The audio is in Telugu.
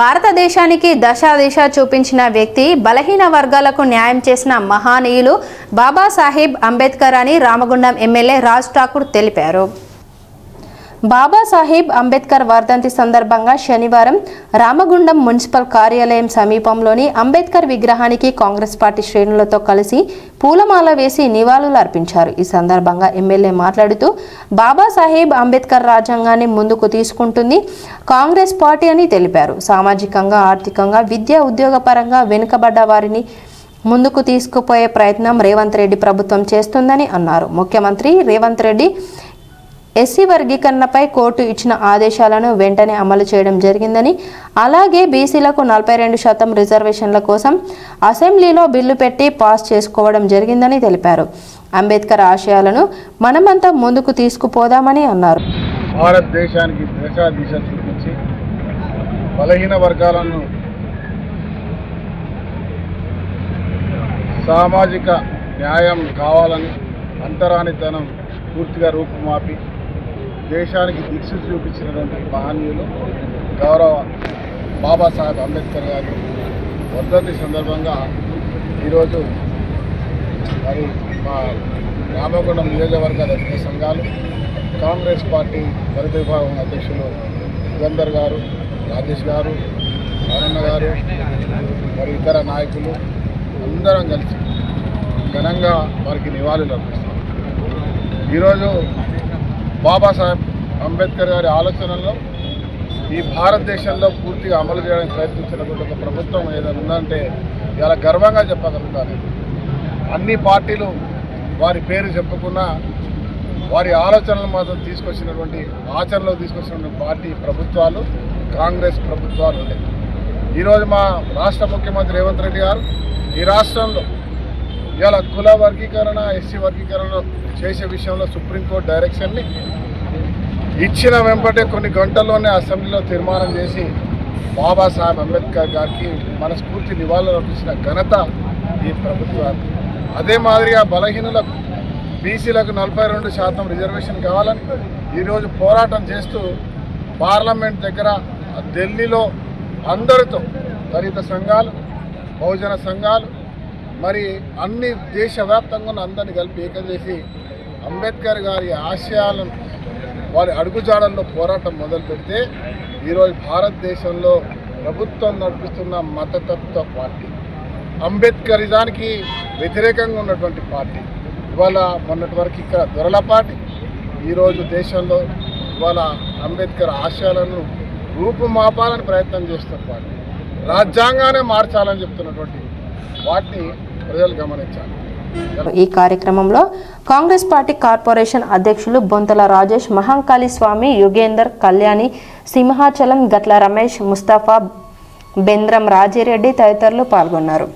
భారతదేశానికి దశాదిశ చూపించిన వ్యక్తి బలహీన వర్గాలకు న్యాయం చేసిన మహానీయులు బాబాసాహెబ్ అంబేద్కర్ అని రామగుండం ఎమ్మెల్యే రాజ్ ఠాకూర్ తెలిపారు. బాబాసాహెబ్ అంబేద్కర్ వర్ధంతి సందర్భంగా శనివారం రామగుండం మున్సిపల్ కార్యాలయం సమీపంలోని అంబేద్కర్ విగ్రహానికి కాంగ్రెస్ పార్టీ శ్రేణులతో కలిసి పూలమాల వేసి నివాళులు అర్పించారు. ఈ సందర్భంగా ఎమ్మెల్యే మాట్లాడుతూ బాబాసాహెబ్ అంబేద్కర్ రాజ్యాంగాన్ని ముందుకు తీసుకుంటుంది కాంగ్రెస్ పార్టీ అని తెలిపారు. సామాజికంగా ఆర్థికంగా విద్యా ఉద్యోగపరంగా వెనుకబడ్డ వారిని ముందుకు తీసుకుపోయే ప్రయత్నం రేవంత్ రెడ్డి ప్రభుత్వం చేస్తుందని అన్నారు. ముఖ్యమంత్రి రేవంత్ రెడ్డి ఎస్సీ వర్గీకరణపై కోర్టు ఇచ్చిన ఆదేశాలను వెంటనే అమలు చేయడం జరిగిందని అలాగే బీసీలకు నలభై రెండు శాతం రిజర్వేషన్ల కోసం అసెంబ్లీలో బిల్లు పెట్టి పాస్ చేసుకోవడం జరిగిందని తెలిపారు. అంబేద్కర్ ఆశయాలను మనమంతా ముందుకు తీసుకుపోదామని అన్నారు. భారతదేశానికి దిశ చూపించి బలహీన వర్గాలను సామాజిక న్యాయం కావాలని అంతరానితనం పూర్తిగా రూపుమాపి దేశానికి దిక్సు చూపించినటువంటి మహనీయులు గౌరవ బాబాసాహెబ్ అంబేద్కర్ గారి వర్ధంతి సందర్భంగా ఈరోజు మరి మా రామగుండం నియోజకవర్గ దళిత సంఘాలు కాంగ్రెస్ పార్టీ దళిత విభాగం అధ్యక్షులు యుగంధర్ గారు రాజేష్ గారు నారాయణ గారు మరి ఇతర నాయకులు అందరం కలిసి ఘనంగా వారికి నివాళులు అర్పిస్తాం. ఈరోజు బాబాసాహెబ్ అంబేద్కర్ గారి ఆలోచనల్లో ఈ భారతదేశంలో పూర్తిగా అమలు చేయడానికి ప్రయత్నించినటువంటి ఒక ప్రభుత్వం ఏదైనా ఉందంటే ఇలా గర్వంగా చెప్పగలుగుతాను. అన్ని పార్టీలు వారి పేరు చెప్పకుండా వారి ఆలోచనలు మాత్రం తీసుకొచ్చినటువంటి ఆచరణలో తీసుకొచ్చినటువంటి పార్టీ ప్రభుత్వాలు కాంగ్రెస్ ప్రభుత్వాలు ఉండేవి ఈరోజు మా రాష్ట్ర ముఖ్యమంత్రి రేవంత్ రెడ్డి గారు ఈ రాష్ట్రంలో ఇవాళ కుల వర్గీకరణ ఎస్సీ వర్గీకరణ చేసే విషయంలో సుప్రీంకోర్టు డైరెక్షన్ని ఇచ్చిన వెంబటే కొన్ని గంటల్లోనే అసెంబ్లీలో తీర్మానం చేసి బాబాసాహెబ్ అంబేద్కర్ గారికి మనస్ఫూర్తి నివాళులు అర్పించిన ఘనత ఈ ప్రభుత్వానికి. అదే మాదిరిగా బలహీనులకు బీసీలకు నలభై రెండు శాతం రిజర్వేషన్ కావాలని ఈరోజు పోరాటం చేస్తూ పార్లమెంట్ దగ్గర ఢిల్లీలో అందరితో దళిత సంఘాలు బహుజన సంఘాలు మరి అన్ని దేశవ్యాప్తంగా ఉన్న అందరిని కలిపి ఏకం చేసి అంబేద్కర్ గారి ఆశయాలను వారి అడుగుజాడల్లో పోరాటం మొదలు పెడితే ఈరోజు భారతదేశంలో ప్రభుత్వం నడిపిస్తున్న మతతత్వ పార్టీ. అంబేద్కరిజానికి వ్యతిరేకంగా ఉన్నటువంటి పార్టీ. ఇవాళ మొన్నటి వరకు ఇక్కడ దొరల పార్టీ. ఈరోజు దేశంలో ఇవాళ అంబేద్కర్ ఆశయాలను రూపుమాపాలని ప్రయత్నం చేస్తున్న పార్టీ. రాజ్యాంగానే మార్చాలని చెప్తున్నటువంటి వాటిని ప్రజలు గమనించాలి. ఈ కార్యక్రమంలో కాంగ్రెస్ పార్టీ కార్పొరేషన్ అధ్యక్షులు బొంతల రాజేష్ మహంకాళి స్వామి యుగేందర్ కళ్యాణి సింహాచలం గట్ల రమేష్ ముస్తాఫా బెంద్రం రాజిరెడ్డి తదితరులు పాల్గొన్నారు.